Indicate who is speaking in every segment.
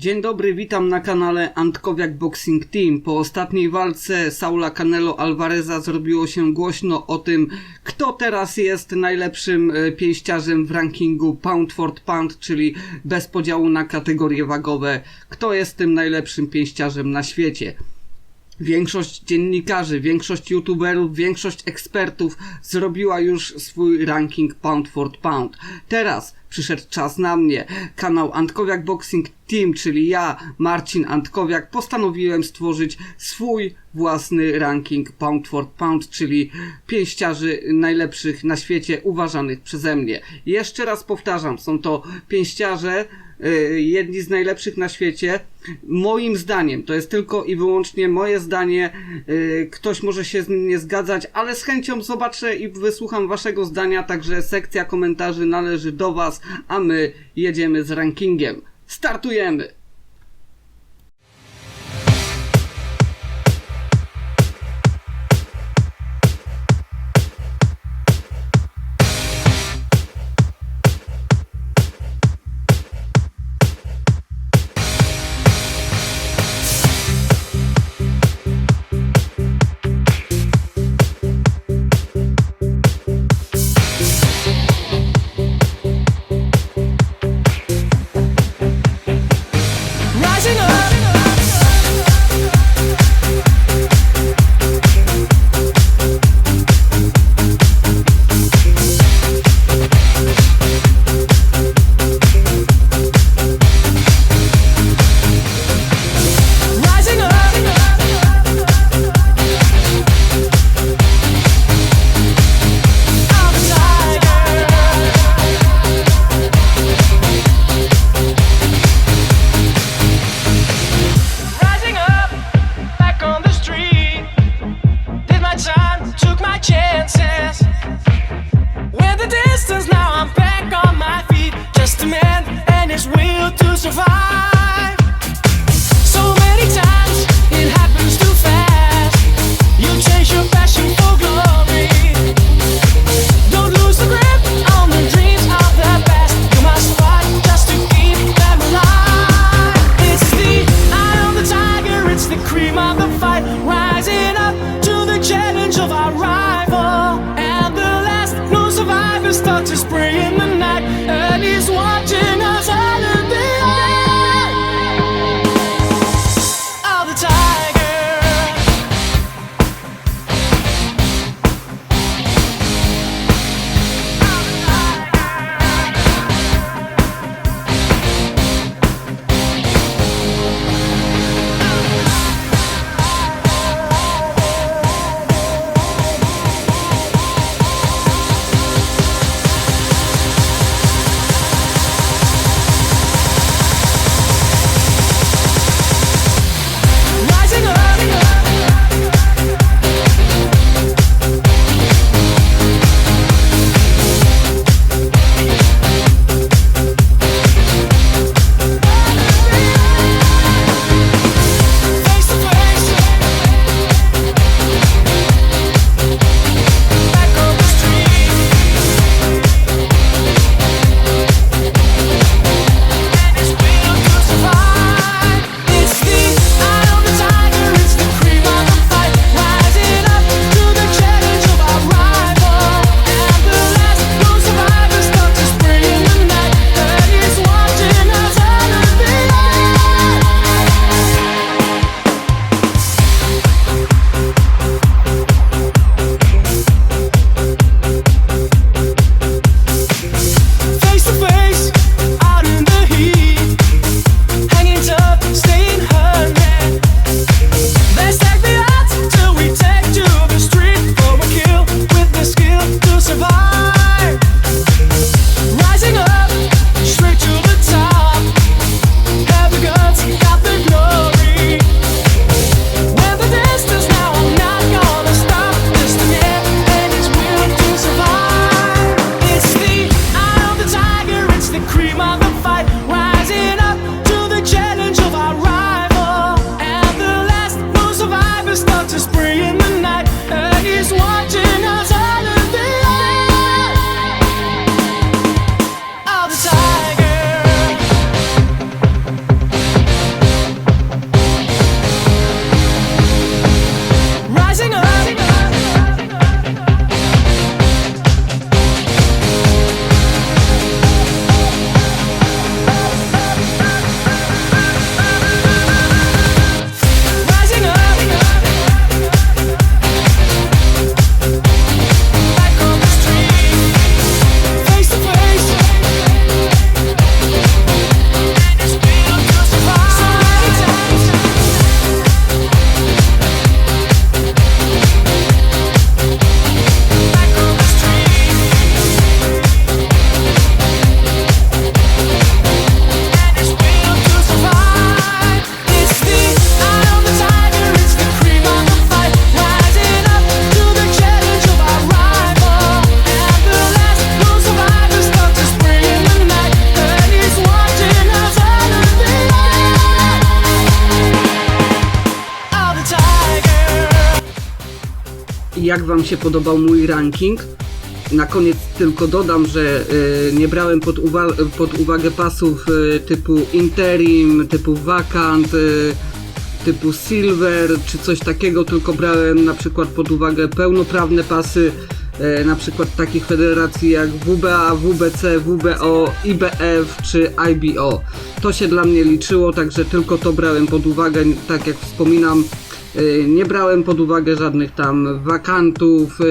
Speaker 1: Dzień dobry, witam na kanale Antkowiak Boxing Team. Po ostatniej walce Saula Canelo Alvareza zrobiło się głośno o tym, kto teraz jest najlepszym e, pięściarzem w rankingu Pound for Pound, czyli bez podziału na kategorie wagowe. Kto jest tym najlepszym pięściarzem na świecie? Większość dziennikarzy, większość youtuberów, większość ekspertów zrobiła już swój ranking pound for pound. Teraz przyszedł czas na mnie. Kanał Antkowiak Boxing Team, czyli ja, Marcin Antkowiak, postanowiłem stworzyć swój własny ranking pound for pound, czyli pięściarzy najlepszych na świecie uważanych przeze mnie. Jeszcze raz powtarzam, są to pięściarze jedni z najlepszych na świecie. Moim zdaniem, to jest tylko i wyłącznie moje zdanie, y, ktoś może się z nim nie zgadzać, ale z chęcią zobaczę i wysłucham waszego zdania, także sekcja komentarzy należy do was, a my jedziemy z rankingiem. Startujemy!
Speaker 2: Survive.
Speaker 1: Jak Wam się podobał mój ranking. Na koniec tylko dodam, że y, nie brałem pod, uwa- pod uwagę pasów y, typu interim, typu vacant, y, typu silver czy coś takiego, tylko brałem na przykład pod uwagę pełnoprawne pasy na przykład takich federacji jak WBA, WBC, WBO, IBF czy IBO. To się dla mnie liczyło, także tylko to brałem pod uwagę, tak jak wspominam. E, Nie brałem pod uwagę żadnych tam wakantów, e,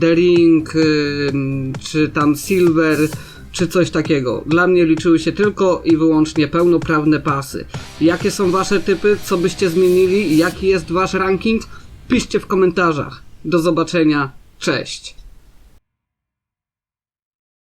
Speaker 1: The Ring, e, czy tam Silver, czy coś takiego. Dla mnie liczyły się tylko i wyłącznie pełnoprawne pasy. Jakie są wasze typy? Co byście zmienili? Jaki jest wasz ranking? Piszcie w komentarzach. Do zobaczenia. Cześć.